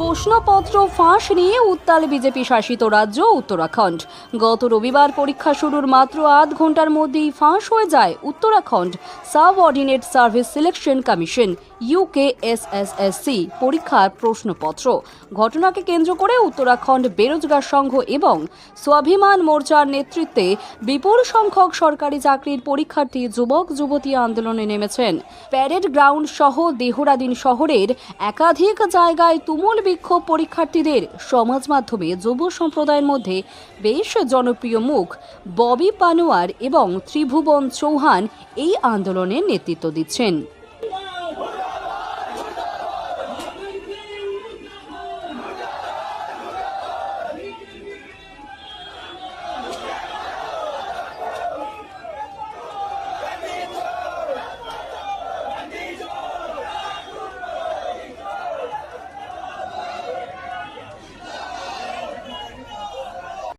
প্রশ্নপত্র ফাঁস নিয়ে উত্তাল বিজেপি শাসিত রাজ্য উত্তরাখণ্ড। গত রবিবার পরীক্ষা শুরুর মাত্র আধ ঘণ্টার মধ্যেই ফাঁস হয়ে যায় Uttarakhand. Subordinate service selection commission, UKSSSC, পরীক্ষার প্রশ্নপত্র। ঘটনাকে কেন্দ্র করে উত্তরাখণ্ড বেরোজগার সংঘ এবং স্বাভিমান মোর্চার নেতৃত্বে বিপুল সংখ্যক সরকারি চাকরির পরীক্ষার্থী, যুবক, যুবতী আন্দোলনে নেমেছেন। প্যারেড গ্রাউন্ড সহ দেহরাদিন শহরের একাধিক জায়গায় তুমুল বিক্ষোভ পরীক্ষার্থীদের সমাজ মাধ্যমে যুব সম্প্রদায়ের মধ্যে বেশ জনপ্রিয় মুখ ববি পানোয়ার এবং ত্রিভুবন চৌহান এই আন্দোলনের নেতৃত্ব দিচ্ছেন।